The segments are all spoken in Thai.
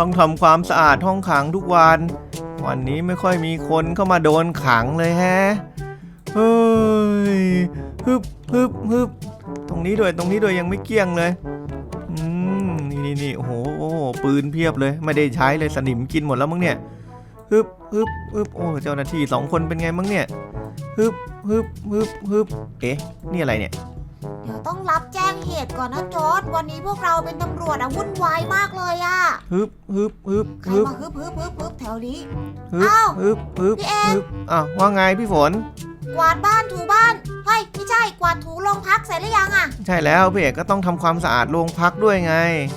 ต้องทำความสะอาดห้องขังทุกวัน วันนี้ไม่ค่อยมีคนเข้ามาโดนขังเลยแฮะเฮ้ยฮึบฮึบฮึบตรงนี้ด้วยตรงนี้ด้วยยังไม่เกี้ยงเลยอืมนี่นี่นี่โอ้โหโอ้โหปืนเพียบเลย ไม่ได้ใช้เลยสนิมกินหมดแล้วมั้งเนี่ยฮึบฮึบฮึบโอ้เจ้าหน้าที่สองคนเป็นไงมั้งเนี่ยฮึบฮึบฮึบฮึบเอ๊ะนี่อะไรเนี่ย เดี๋ยวต้องรับแจ้งเหตุก่อนนะจอร์ดวันนี้พวกเราเป็นตำรวจอะวุ่นวายมากเลยอะฮึบฮึบฮึบใครฮึบมาฮึบฮึบฮึบฮึบแถวนี้ ฮึบอ้าวฮึบฮึบพี่เอกฮึบอะว่าไงพี่ฝน กวาดบ้านถูบ้านเฮ้ยไม่ใช่กวาดถูโรงพักเสร็จหรือยังอะใช่แล้วพี่เอกก็ต้องทำความสะอาดโรงพักด้วยไง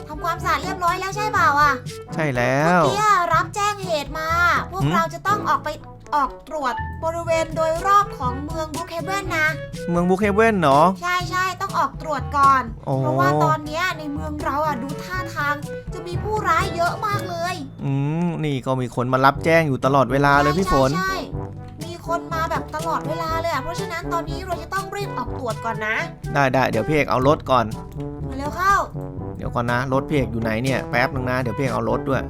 ทำความสะอาดเรียบร้อยแล้วใช่เปล่าอะใช่แล้วเมื่อกี้อะรับแจ้งเหตุมา พวกหืม เราจะต้องออกไปออกตรวจบริเวณโดยรอบของเมืองบุคเฮเบนนะ เมืองบุคเฮเว่นเนาะ ใช่ใช่ต้องออกตรวจก่อน โอ้ เพราะว่าตอนเนี้ยในเมืองเราอะดูท่าทาง จะมีผู้ร้ายเยอะมากเลยอืมนี่ก็มีคนมารับแจ้งอยู่ตลอดเวลาเลยพี่ฝน ใช่ใช่มีคนมาแบบตลอดเวลาเลยอะเพราะฉะนั้นตอนนี้เราจะต้องรีบออกตรวจก่อนนะได้ได้เดี๋ยวพี่เอกเอารถก่อน เร็วเข้า เดี๋ยวก่อนนะ รถพี่เอกอยู่ไหนเนี่ย แป๊บนึงนะ เดี๋ยวพี่เอกเอารถด้วย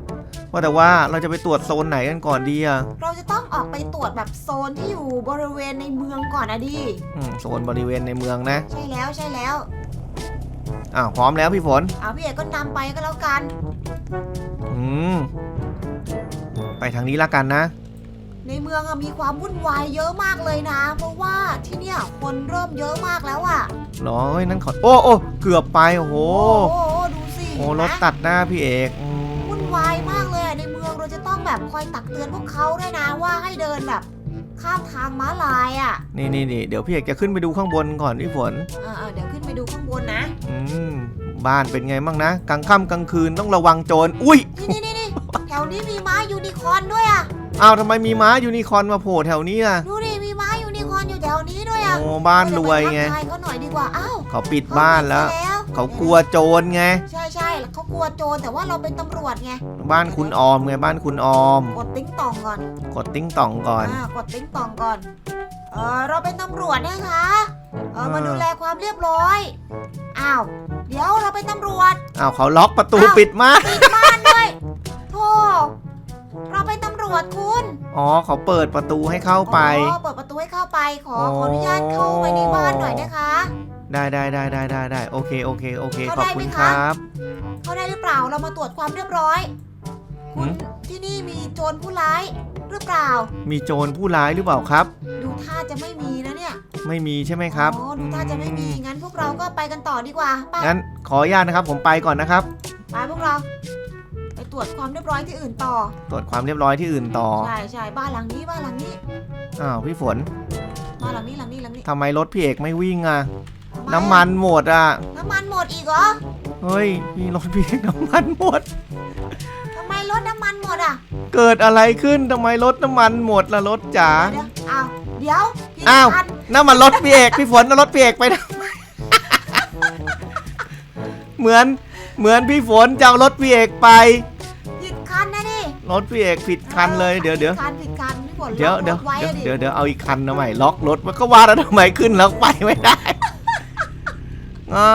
ว่าแต่ว่าเราจะไปตรวจโซนไหนกันก่อนดีอะเราจะต้องออกไปตรวจแบบโซนที่อยู่บริเวณในเมืองก่อนนะดิ อืมโซนบริเวณในเมืองนะใช่แล้วใช่แล้วอ้าวพร้อมแล้วพี่ฝนเอาพี่เอกก็นำไปก็แล้วกัน อืมไปทางนี้ละกันนะ ในเมืองอะมีความวุ่นวายเยอะมากเลยนะ เพราะว่าที่เนี่ยคนเริ่มเยอะมากแล้วอะเหรอเฮ้ยนั่นขอโอ้โอ้เกือบไปโอ้โห โอ้โหดูสิโอ้เห็นไหรมถตัดหน้าพี่เอกอื แบบคอยตักเตือนพวกเขาด้วยนะว่าให้เดินแบบ ข้ามทางม้าลายอะนี่นี่นี่เดี๋ยวพี่เอกจะขึ้นไปดูข้างบนก่อนพี่ฝน เออเออเดี๋ยวขึ้นไปดูข้างบนนะ อืมบ้านเป็นไงบ้างนะกลางค่ำกลางคืนต้องระวังโจรอุ้ยนี่นี่นี่นี่แถวนี้มีม้ายูนิคอร์นด้วยอะอ้าวทำไมมีม้ายูนิคอร์นมาโผล่แถวนี้ล่ะดูดิมีม้ายูนิคอร์นอยู่แถวนี้ด้วยอะโอ้บ้านรวยไงเดี๋ปทักทายเขาหน่อยดีกว่า อ้าวเขาปิดบ้านแล้ว เขปิดซะเขากลัวโจรไง ใช่ใช่แล้วเขา กลัวโจรแต่ว่าเราเป็นตำรวจไงบ้านคุณออมไงบ้านคุณออม กดติ้งต่องก่อนกดติ้งต่องก่อน อ่ากดติ้งต่องก่อนเออเราเป็นตำรวจนะคะเออมาอ่าดูแลความเรียบร้อยอ้าวเดี๋ยวเราเป็นตำรวจ อ้าวเขาล็อกประตูอ้าว ปิดมาปิดบ้านด้วยโธ่เราเป็นตำรวจคุณอ๋อเขาเปิดประตูให้เข้าไป อ๋อเปิดประตูให้เข้าไปขออ๋อขออนุญาตเข้าไปในบ้านหน่อยนะคะ ได้ได้ได้ได้ได้ได้โอเคโอเคโอเคเข้าขอบได้คุไหมณคะครับ เข้าได้หรือเปล่าเรามาตรวจความเรียบร้อยหืคุณมที่นี่มีโจรผู้ร้ายหรือเปล่า มีโจรผู้ร้ายหรือเปล่าครับ ดูท่าจะไม่มีนะเนี่ย ไม่มีใช่ไหมครับอ๋อดูท่าจะไม่มีงั้นพวกเราก็ไปกันต่อดีกว่าไปงั้นขออนุญาตนะครับผมไปก่อนนะครับไปพวกเราไปตรวจความเรียบร้อยที่อื่นต่อ ตรวจความเรียบร้อยที่อื่นต่อใช่ใช่บ้านหลังนี้บ้านหลังนี้อ้าวพี่ฝนบ้านหลังนี้หลังนี้หลังนี้ทำไมรถพี่เอกไม่วิ่งอะทำ ไน้ำมันหมดอะ น้ำมันหมดอีกเหรอเฮ้ยพี่รถพี่เอกน้ำมันหมด ทำไมรถน้ำมันหมดอะเกิดอะไรขึ้นทำไมรถน้ำมันหมดล่ะรถจ๋า เดี๋ยวอ้าวเดี๋ยวผิดอ้าวคันนั่นมันรถพี่เอกพี่ฝนเอารถพี่เอกไปทำไม เหมือนเหมือนพี่ฝนจะเอารถพี่เอกไป ผิดคันนะนี่รถพี่เอกผิดคันเลยเดี๋ยวเดี๋ยวผิคันผิดคันพี่ฝนเดี๋ยวล็อกเดี๋ยวรถไว้เดี๋ยวอะดิเดี๋ยวเดี๋ยวเอาอีกคันนะใหม่ล็อกรถมันก็ว่าแล้วทำไมขึ้นแล้วไปไม่ได้ อ่า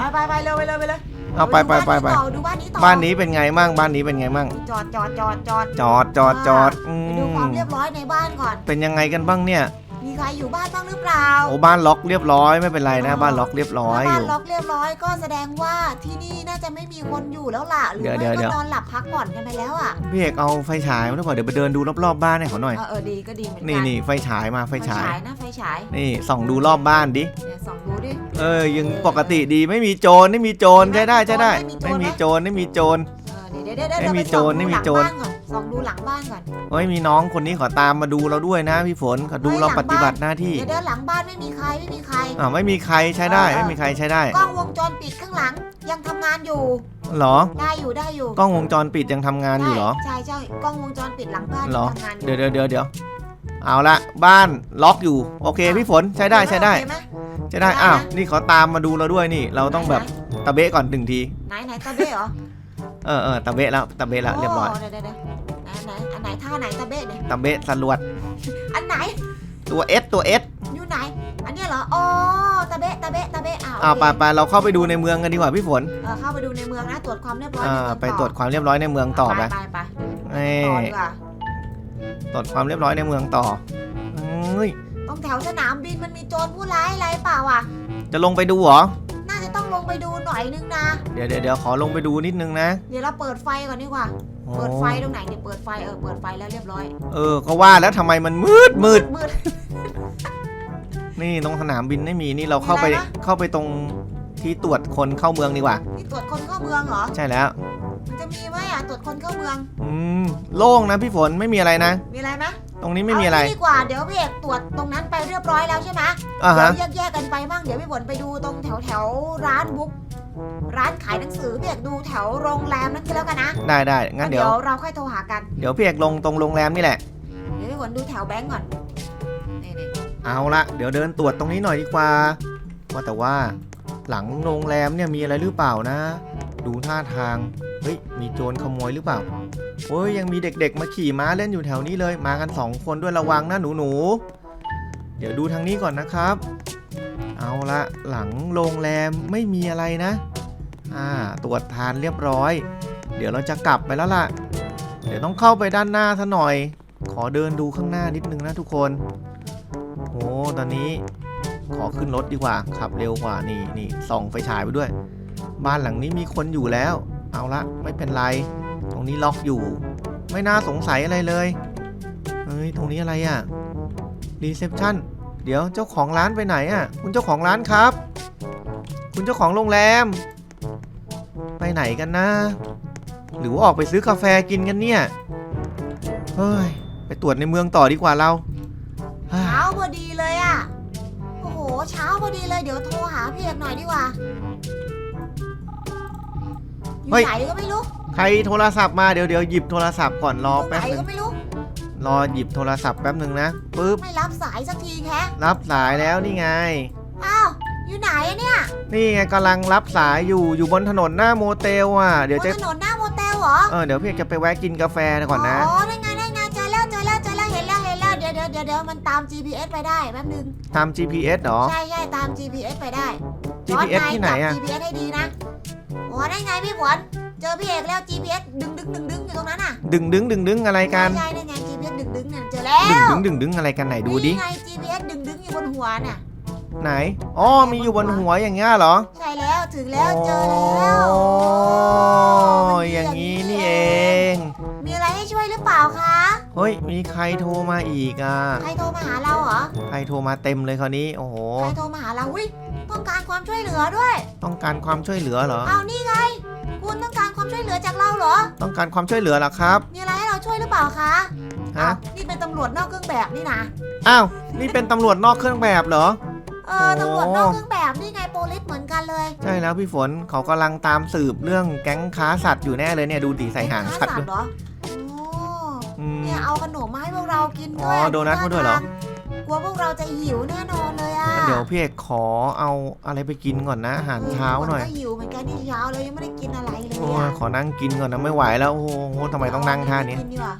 ไปไปไปเร็วไปเร็วไปเร็วเอาไปไปไปไป ดูบ้านนี้ต่อบ้านนี้เป็นไงมั่งบ้านนี้เป็นไงมั่งจอดจอดจอดจอดจอดจอดจอดอืไปดูความมเรียบร้อยในบ้านก่อน เป็นยังไงกันบ้างเนี่ย มีใครอยู่บ้านบ้างหรือเปล่าโอ้บ้านล็อกเรียบร้อยไม่เป็นไรนะบ้านล็อกเรียบร้อยอถ้าบ้านยู่ ล็อกเรียบร้อยก็แสดงว่าที่นี่น่าจะไม่มีคนอยู่แล้วล่ะหรือเดี๋ยวไม่เดี๋ยวเดี๋ก็ยว นอนหลับพักผ่อนกันไปแล้วอะพี่เอกเอาไฟฉายมาแล้วเปล่าเดี๋ยวไปเดินดูรอบๆบ้านให้เขาหน่อย เออเออดีก็ดีเหมือนกันี่นี่ไฟฉายมาไฟไฟฉาย ฉายนะไฟฉายนี่ส่องดูรอบบ้านดิเนี่ยส่องดูดิ เออยังปกติดีไม่มีโจรไม่มีโจรใช้ได้ใช้ได้ ไม่ไม่มีมีโจโจรรไม่มีโจร เออเดี๋ยวเดี๋ยวเดี๋ยวไม่มีเดี๋ยวโจรปไม่มีโจรส่องดูหลังบ้านก่อน ส่องดูหลังบ้านก่อนเฮ้ยมีน้องคนนี้ขอตามมาดูเราด้วยนะพี่ฝนขอดูเฮ้ยเราหลังปฏิบัติบ้านหน้าที่เดี๋ยวเดี๋ยวหลังบ้านไม่มีใครไม่มีใครอ่าวไม่มีใครใช้ได้เออไม่มีใครใช้ได้กล้องวงจรปิดข้างหลังยังทำงานอยู่เหรอ ได้อยู่ได้อยู่กล้องวงจรปิดยังทำงานอยู่เหรอใช่ใช่กล้องวงจรปิดหลังบ้านเหรอยังทำงานอยู่เดี๋ยวเดี๋ยวเดี๋ยวเดี๋ยวเอาละบ้านล็อกอยู่โอเคพี่ฝนใช้ได้ใช้ได้โอเคหมใช้ได้อ้าวนี่เขาตามมาดูเราด้วยนี่ เราต้องแบบตะเบะก่อนหนึ่งทีไหนไหนตาเบ้เหรอ เออเออตะเบะแล้วตะเบะแล้วเรียบร้อยโเดี๋ยวเดี๋ยวเดี๋ยวไหนไหนอันไหนท่าไหนตาเบ้เนี่ยตะเบะสลวดอันไหนตัวเอสตัวเอสอยู่อยู่ไหน อันเนี้ยเหรออ๋อตะเบะตะเบะตะเบะอ้าวอ่าโอไปเคไปเราเข้าไปดูในเมืองกันดีกว่าพี่ฝนเออเข้าไปดูในเมืองนะตรวจความเรียบร้อยอ่าในเมืองไปตรวจความเรียบร้อยในเมืองต่อไปไปไปเอ้ต่อดีกว่าตรวจความเรียบร้อยในเมืองต่อเอ้ยตรงแถวสนามบินมันมีโจรผู้ร้ายอะไรเปล่าอะ จะลงไปดูเหรอน่าจะต้อง ลงไปดูหน่อยนึงนะ เดี๋ยวเดี๋ยวเดี๋ยวขอลงไปดูนิดนึงนะเดี๋ยวเราเปิดไฟก่อนดีกว่าโอ้เปิดไฟตรงไหนเนี่ยเปิดไฟเออเปิดไฟแล้วเรียบร้อยเออก็ว่าแล้วทำไมมันมืดมืดมืด นี่ตรงสนามบินไม่มีนี่เราเข้าไปมีอะไรนะ เข้าไปตรงที่ตรวจคนเข้าเมืองดีกว่า นี่ตรวจคนเข้าเมืองเหรอ ใช่แล้ว มันจะมีไหมอะตรวจคนเข้าเมือง อืมโล่งนะพี่ฝนไม่มีอะไรนะ มีอะไรไหม ตรงนี้ไม่มีอะไร เางี้ดีกว่าเดี๋ยวพี่เอกตรวจตรงนั้นไปเรียบร้อยแล้วใช่ไหมอ่าเดี๋ฮะยวแยกๆกันไปบ้างเดี๋ยวพี่ฝนไปดูตรงแถวแถวๆร้านบุ๊กร้านขายหนังสือพี่เอกดูแถวโรงแรมนั้นก็แล้วกันนะได้ได้งั้นแล้วเดี๋ยว เราค่อยโทรหากันเดี๋ยวพี่เอกลงตรงโรงแรมนี่แหละ เดี๋ยวพี่ฝนดูแถวแบงก์ก่อนนี่นี่เอาละเดี๋ยวเดินตรวจตรงนี้หน่อยดีกว่า ว่าแต่ว่า หลังโรงแรมเนี่ยมีอะไรหรือเปล่านะ ดูท่าทาง เฮ้ย มีโจรขโมยหรือเปล่า โอ้ยยังมีเด็กๆ มาขี่ม้าเล่นอยู่แถวนี้เลย มากันสองคนด้วยระวังนะหนูๆ เดี๋ยวดูทางนี้ก่อนนะครับ เอาละหลังโรงแรมไม่มีอะไรนะ อ่าตรวจทานเรียบร้อย เดี๋ยวเราจะกลับไปแล้วล่ะ เดี๋ยวต้องเข้าไปด้านหน้าซะหน่อย ขอเดินดูข้างหน้านิดนึงนะทุกคนโอ้ตอนนี้ขอขึ้นรถดีกว่า ขับเร็วกว่านี่นี่ส่องไฟฉายไปด้วย บ้านหลังนี้มีคนอยู่แล้ว เอาละไม่เป็นไร ตรงนี้ล็อกอยู่ ไม่น่าสงสัยอะไรเลย เฮ้ย ตรงนี้อะไรอะรีเซพชันเดี๋ยวเจ้าของร้านไปไหนอะคุณเจ้าของร้านครับ คุณเจ้าของโรงแรม ไปไหนกันนะ หรือว่าออกไปซื้อกาแฟกินกันเนี่ย เฮ้ย ไปตรวจในเมืองต่อดีกว่าเราเฮ้ยเช้าพอดีเลยอะ โอ้โห เช้าพอดีเลย เดี๋ยวโทรหาพี่เอกหน่อยดีกว่า อยู่ไหนก็ไม่รู้ ใครโทรศัพท์มาเดี๋ยวเดี๋ยวหยิบโทรศัพท์ก่อนรออยู่ไหแป๊บนหนึงก็ไม่รู้ รอหยิบโทรศัพท์แป๊บหนึ่งนะปึ๊บไม่รับสายสักทีแค่รับสายแล้วนี่ไง อ้าวอยู่ไหนอะเนี่ยนี่ไงกำลังรับสายอยู่อยู่บนถนนหน้าโมเตลอะเดี๋ยวบจะนถนนหน้าโมเตลเหรอเออเดี๋ยวพี่เอกจะไปแวะกินกาแฟก่อนนะ อ๋อได้ไงได้ไงเจอแล้วเจอแล้วเจอแล้วเห็นแล้วเห็นแล้วเดี๋ยวเดี๋ยวเดี๋ยวเดี๋ยวมันตาม GPS ไปได้แป๊บนึงทำ GPS เหรอ ใช่ใช่ตาม GPS ไปได้ GPS จอดที่ไหนอะจับ GPS ให้ดีนะโอ้ได้ไงพี่ฝน เจอพี่เอกแล้ว GPS ดึงดึงดึงดึงอยู่ตรงนั้นน่ะดึงดึงดึงดึงอะไรกัน ใช่ได้ไง GPS ดึงดึงเนี่ยเจอแล้วดึงดึงดึงดึงอะไรกันไหนดูดิ นี่ไง GPS ดึงดึงอยู่บนหัวน่ะ ไหน อ๋อ มีอยู่บนหัวอย่างเงี้ยเหรอใช่แล้วถึงแล้วเจอแล้วโอ้มันอมีย่างนี้นี่เอง มีอะไรให้ช่วยหรือเปล่าคะ เฮ้ย มีใครโทรมาอีกอะ ใครโทรมาหาเราเหรอ ใครโทรมาเต็มเลยคราวนี้ โอ้โห ใครโทรมาหาเราวิต้องการความช่วยเหลือด้วย ต้องการความช่วยเหลือเหรอ เอานี่ไง คุณต้องการ ความช่วยเหลือจากเราเหรอ ต้องการความช่วยเหลือเหรอครับ มีอะไรให้เราช่วยหรือเปล่าคะฮะ อ้าวนี่เป็นตำรวจนอกเครื่องแบบนี่นะ อ้าว นี่เป็นตำรวจนอกเครื่องแบบเหรอ เออโอ้ ตำรวจนอกเครื่องแบบนี่ไงโปลิสเหมือนกันเลยใช่แล้วพี่ฝนเขากำลังตามสืบเรื่องแก๊งค้าสัตว์อยู่แน่เลยเนี่ยดูดีใส่หางสัตว์เป็นด้วยค้าเหรอโอ้อืม เนี่ยเอาขนมมาให้พวกเรากินด้วยอ๋อโดนัทมาด้วยเหรอกลัวพวกเราจะหิวแน่นอนเลยอะ เดี๋ยวพี่เอกขอเอาอะไรไปกินก่อนนะอาหารเช้าหน่อยก็หิวเหมือนกันที่เช้าเรายังไม่ได้กินอะไรเลยโอ้ยอะขอนั่งกินก่อนนะไม่ไหวแล้วโอ้โหทำไมต้องนั่งท่านี้กิดีกว่า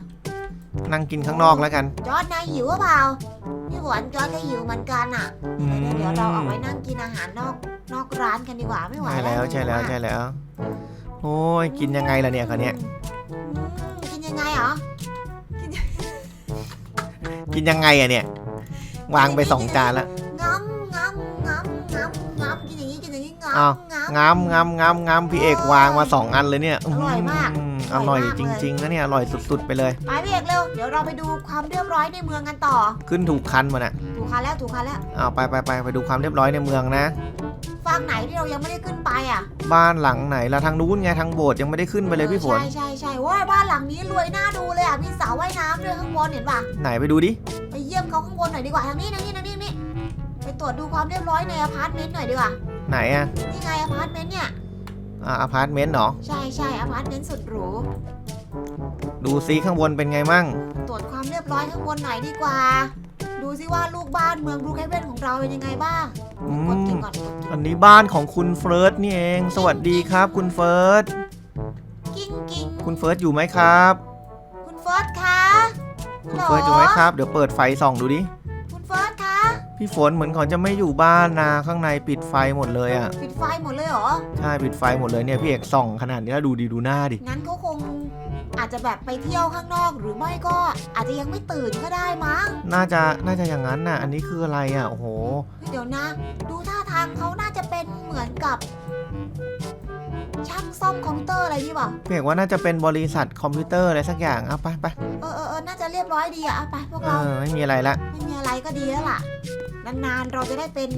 นั่งกินข้างนอกแล้วกันจอร์ดนายหิวหรือเปล่าพี่หวนจอร์ดก็หิวเหมือนกันอะอืมเดี๋ยวเดี๋ยวเราออกไปนั่งกินอาหารนอกนอกร้านกันดีกว่าไม่ไหวใช่แล้วใช่แล้วใช่แล้ว โอ้ยกินยังไงล่ะเนี่ยคันเนี้ยอืมกินยังไงเหรอกินยังไงอะเนี่ย วางไปสองจานแล้ว อย่างนี้งอ้าวำงำงามงามงามงามพี่เอกวางมาสองอันเลยเนี่ยอร่อยมากมออร่ร่ออยยมากจเลยริงๆนะเนี่ยอร่อยสุดๆไปเลยไปพี่เอกเร็วเดี๋ยวเราไปดูความเรียบร้อยในเมืองกันต่อ ขึ้นถูกคันมาน่ะถูกคันแล้วถูกคันแล้วเอาไปไปไปไปดูความเรียบร้อยในเมืองนะฝั่งไหนที่เรายังไม่ได้ขึ้นไปอะ บ้านหลังไหนละทางนู้นไงทางโบสถ์ยังไม่ได้ขึ้นไปเลยพี่ฝนใช่ใช่ใช่ว่าบ้านหลังนี้รวยน่าดูเลยอะมีสระว่ายน้ำด้วยข้างบนเห็นป่ะไหนไปดูดิไปเยี่ยมเขาข้างบนหน่อยดีกว่าทางนี้ทางนี้ทางนี้ทางนี้ไปตรวจดูความเรียบร้อยในอพาร์ตเมนต์หน่อยดีกว่า ไหนอะนี่ไงอพาร์ตเมนต์เนี่ยอ่าอพาร์ตเมนต์เหรอ ใช่ใช่อพาร์ตเมนต์สุดหรู ดูซิข้างบนเป็นไงมั่ง ตรวจความเรียบร้อยข้างบนหน่อยดีกว่า ดูซิว่าลูกบ้านเมืองบรูคเฮเวนของเราเป็นยังไงบ้างอืกดกิ่งมก่อนกดกิ่งอันนี้บ้านของคุณเฟิร์สนี่เอง สวัสดีครับ คุณเฟิร์ส กิ้งกิ้งคุณเฟิร์สอยู่ไหมครับ คุณเฟิร์สคะคุณเฟิร์สอยู่ไหมครับ เดี๋ยวเปิดไฟส่องดูดิคุณเฟิร์สคะ พี่ฝนเหมือนเขาจะไม่อยู่บ้านนะข้างในปิดไฟหมดเลยอะปิดไฟหมดเลยเหรอ ใช่ปิดไฟหมดเลยเนี่ยพี่เอกส่องขนาดนี้แล้วดูดีดูหน้าดิ งั้นเขาคงอาจจะแบบไปเที่ยวข้างนอกหรือไม่ก็อาจจะยังไม่ตื่นก็ได้มั้ง น่าจะน่าจะอย่างนั้นน่ะ อันนี้คืออะไรอะโอ้โหเฮ้ยเดี๋ยวนะ ดูท่าทางเขาน่าจะเป็นเหมือนกับ ช่างซ่อมคอมพิวเตอร์อะไรนี่ป่ะพี่เอกว่าน่าจะเป็นบริษัทคอมพิวเตอร์อะไรสักอย่างเอาไปไปเออเออเออน่าจะเรียบร้อยดีอะเอาไปพวกเอเราอไม่มีอะไรละไม่มีอะไรก็ดีแล้วล่ะ นานๆ เราจะได้เป็น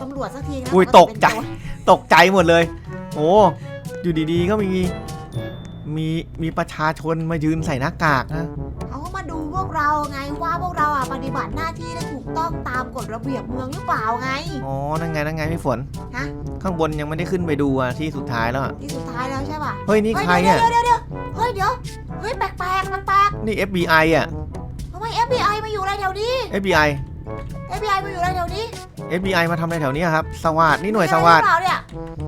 ตำรวจสักทีนะอุ้ยปตติกเป็นใจโจรตกใจหมดเลย โอ้อยู่ดีๆก็มีมีมีประชาชนมายืนใส่หน้ากากนะเขาก็มาดูพวกเราไงว่าพวกเราอะปฏิบัติหน้าที่ได้ถูกต้องตามกฎระเบียบเมืองหรือเปล่าไง อ๋อนั่นไงนั่นไงพี่ฝนฮะ ข้างบนยังไม่ได้ขึ้นไปดูอะที่สุดท้ายแล้วอะที่สุดท้ายแล้วใช่ป่ะเฮ้ยนี่เฮ้ยใครเดี๋ยวอะเดี๋ยวเดี๋ยวเฮ้ยเดี๋ยวเฮ้ยแปลกแปลกแปลกแปลกนี่ FBI อะทำไม FBI มาอยู่อะไรแถวนี้ FBI FBI มาอยู่อะไรแถวนี้ FBI มาทำอะไรแถวนี้อะครับ สวัสดนี่หน่วยสมีวัอะสดไรหรือเปล่าเนี่ย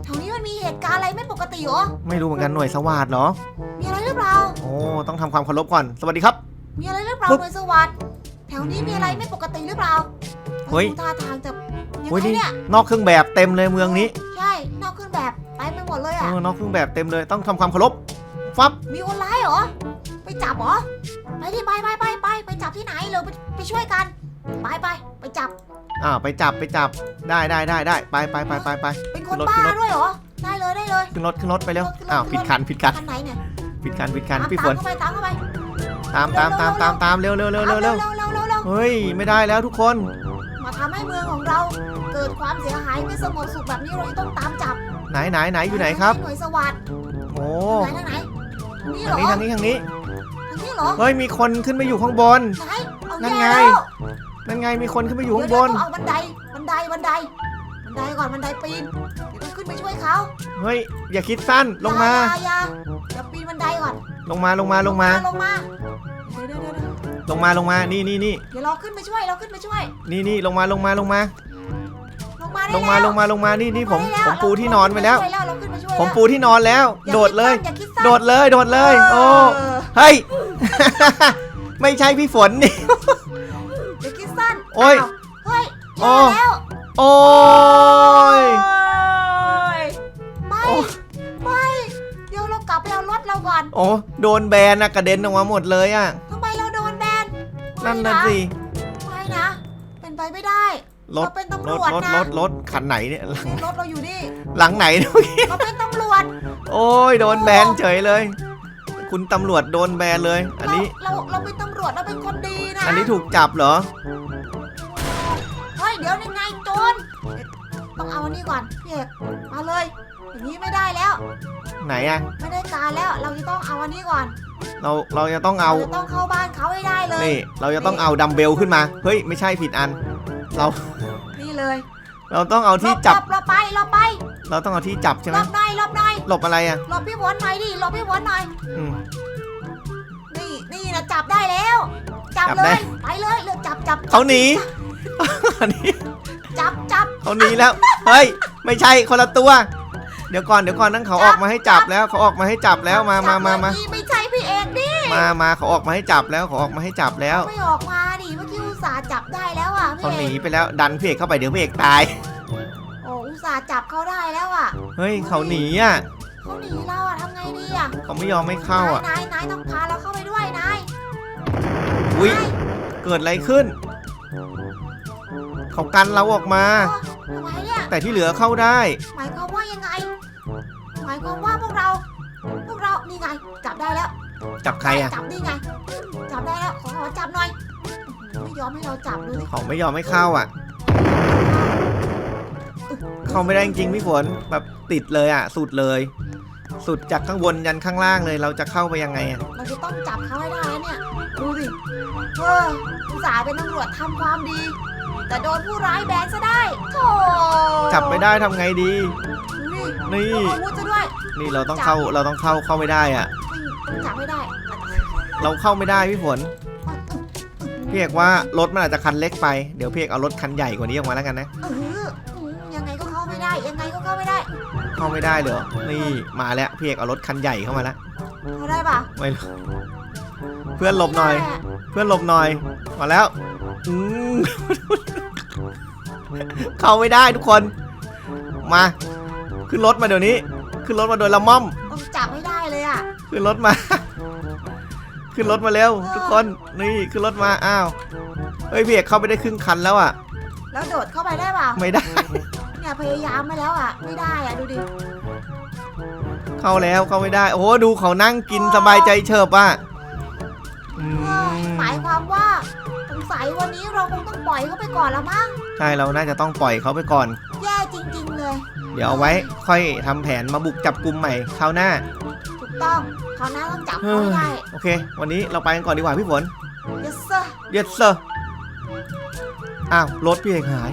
แถวนี้มันมีเหตุการณ์อะไรไม่ปกติเหรอ ไม่รู้เหมือนกันหน่วยสวัสดเหรอ มีอะไรหรือเปล่า โอ้ ต้องทำความเคารพก่อน สวัสดีครับ มีอะไรหรือเปล่าปึ๊บหน่วยสวัสดแถวนี้มีอะไรไม่ปกติหรือเปล่าเฮ้ย ดูท่าทางจะยังโอ้ย ไงนี่เนี่ย นอกเครื่องแบบเต็มเลยเมืองนี้ใช่ นอกเครื่องแบบไปไปหมดเลยเออะ อนอกเครื่องแบบเต็มเลย ต้องทำความเคารพ ฟับ มีคนร้ายเหรอ ไปจับเหรอ ไปที่ไปไปไปไปไปจับที่ไหนเราไปไปช่วยกัน ไปไปไปจับ อ่าไปจับไปจับได้ได้ได้ได้ไปไปไปไปไปเป็นคนขึ้นรถบ้าขึ้นรถด้วยเหรอ ได้เลยได้เลยขึ้นรถขึ้นรถไปเร็วขึ้นรถอ้าวขึ้ผินดรถคันผิดคันคันไหนเนี่ยผิดคันผิดคันตามพี่ฝนตามเข้าไปตามเข้าไปตามตามตามตามตามเร็วเร็วเร็วเร็วเร็วเร็วเร็วเร็วเร็วเฮ้ยไม่ได้แล้วทุกคน มาทำให้เมืองของเราเกิดความเสียหายไม่สงบสุขแบบนี้เราจะต้องตามจับ ไหนไหนไหนอยู่ไหนครับหน่วยสวัสดโอ้ทางไหนทางไหนนี่เหรทาองนี้ทางนี้ทางนี้ทางนี้เหรอเฮ้ยมีคนขึ้นไปอยู่ข้างบนไหนเอานั่นแย่ไงแล้ว นั่นไงมีคนขึ้นไปอยู่ข้างบเดี๋ยวนเดี๋ยวต้องเอาบันไดบันไดบันไดบันไดก่อนบันไดปีนเดี๋ยวต้องขึ้นไปช่วยเขาเฮ้ย อย่าคิดสั้นลงมา อย่าอย่าอย่าปีนบันไดก่อนลงมาลงมาลงมา ลงมาเดี๋ยวเดี๋ยวเดี๋ยวเดี๋ยวลงมาลงมานี่นี่นี่เดี๋ยวเราขึ้นไปช่วยเราขึ้นไปช่วย นี่นี่ลงมาลงมาลงมา ลงมาได้ลงมาแวลงมาลงมานี่นี่ผมได้ผมปูที่นอนไปแล้ว เราขึ้นไปช่วยผมแล้วปูที่นอนแล้วอาโดดเลยคิสั้นอย่าคิดสั้นโดดเลยโดดเลย โอ้เออเฮ้ย ไม่ใช่พี่ฝนนี่อย่าคิดสั้น โอ้ยาวเฮ้ยโอ้แย่แล้วโอ้ย ยไม่โอ้ ไม่เดี๋ยวเรากลับไปเอารถเราก่อนโอ้โดนแบนนะกระเด็นออกมาหมดเลยอะ ทำไมเราโดนแบนไม่นั่นน่ะสิไม่นะ เป็นไปไม่ได้ รถเราเป็นตำรรถวจรถนะรถรถคันไหนเนี่ยหลังนี่รถเราอยู่นี่หลังไหนเนี่ยเราเป็นตำรวจโอ้ยโดนแบนเฉยเลย คุณตำรวจโดนแบนเลย อันนี้ เราเราเราเป็นตำรวจเราเป็นคนดีนะอันนี้ถูกจับเหรอ เฮ้ยเดี๋ยวยังไงโจรต้องเอาอันนี้ก่อนพี่เอกมาเลย อย่างนี้ไม่ได้แล้ว ไหนอะไม่ได้การแล้ว เราจะต้องเอาอันนี้ก่อน เราเราจะต้องเอาเราจะต้องเข้าบ้านเขาให้ได้เลย นี่ เราจะต้องเอาดัมเบลขึ้นมาเฮ้ยไม่ใช่ผิดอัน เรานี่เลย เราต้องเอาที่จับหลเราไปเราไป เราต้องเอาที่จับใช่ไหหมลบหน่อยหลบหน่อยหลบอะไรอะหลบพี่หวนหน่อยดิหลบพี่หวนหน่อย อืม นี่นี่นะจับได้แล้ว จับจับเลได้ ยไปเลยเลือกจับจับเขาหนี อันนี้จับจับเขาหนีแล้ว เฮ้ย ไม่ใช่คนละตัว เดี๋ยวก่อนเดี๋ยวก่อนนั่งเขาออกมาให้จับแล้วเขาออกมาให้จับแล้วมามามามาจับเลยนี่ไม่ใช่พี่เอกดิมามาเขาออกมาให้จับแล้วเขาออกมาให้จับแล้วไม่ออกมาดิเมื่อกี้อุตส่าห์จับได้แล้วอะพี่เขาหเอนีกไปแล้วดันพี่เอกเข้าไปเดี๋ยวพี่เอกตาย โอ้อุตส่าห์จับเขาได้แล้วอะเฮ้ยเขาหนีอะเขาหนีเราอะทำไงดีอะเขาไม่ยอมไม่เข้าอะนายนายต้องพาเราเข้าไปด้วยนายอุ้ยนายเกิดอะไรขึ้น เขากันเราออกมาเออทำไมเนี่ยแต่ที่เหลือเข้าได้ หมายความว่ายังไง หมายความว่าพวกเรา พวกเรา นี่ไง จับได้แล้ว จับใครอะ จับนี่ไง จับได้แล้ว ขอขอจับหน่อยอื้อหือไม่ยอมให้เราจับดูสิเขาไม่ยอมไม่เข้าอะ เข้าไม่ได้จริงๆพี่ฝนแบบติดเลยอะ สุดเลย สุดจากข้างบนยันข้างล่างเลย เราจะเข้าไปยังไงอะ เราจะต้องจับเขาให้ได้แล้วเนี่ย ดูสิเอออุตส่าห์เป็นตำรวจทำความดี แต่โดนผู้ร้ายแบนซะได้โธ่จับไม่ได้ทำไงดีดูดินี่ต้องอาวุธซะด้วย นี่เราต้องเข้าเราต้องเข้าเข้าไม่ได้อะไม่จับไม่ได้เราเข้าไม่ได้พี่ฝนพี่เอกว่ารถมันอาจจะคันเล็กไปเดี๋ยวพี่เอกเอารถคันใหญ่กว่านี้ออกมาแล้วกันนะ เอออืมยังไงก็เข้าไม่ได้ ยังไงก็เข้าไม่ได้เข้าไม่ได้เลยเหรอนี่มาแล้วพี่เอกเอารถคันใหญ่เข้ามาแล้วเข้าได้ปะไม่รู้เพื่อนหลบหน่อย เพื่อนหลบหน่อยมาแล้ว อืม เข้าไม่ได้ทุกคน มา ขึ้นรถมาเดี๋ยวนี้ ขึ้นรถมาโดยละม่อมต้องจับไม่ได้เลยอะขึ้นรถมา ขึ้นรถมาเร็วทุกคน นี่ขึ้นรถมา อ้าว เฮ้ยพี่เอกเข้าไปได้ครึ่งคันแล้วอะ แล้วโดดเข้าไปได้เปล่าไม่ได้ เนี่ยพยายามมาแล้วอะ ไม่ได้อะดูดิเข้าแล้วเข้าไม่ได้ โอ้โหดูเขานั่งกินสบายใจเฉิบอะอืเฮ้ยมหมายความว่า สงสัยวันนี้เราคงต้องปล่อยเขาไปก่อนละมั้งใช่เราน่าจะต้องปล่อยเขาไปก่อน แย่จริง ๆ เลย เดี๋ยวเอาไว้ค่อยทำแผนมาบุกจับกลุ่มใหม่คราวหน้า ถูกต้องเขาวหน้าต้องจับเขาให้ได้ โอเค วันนี้เราไปกันก่อนดีกว่าพี่ฝน yes sir เย็ดเซอร์อ้าวรถพี่เอกหาย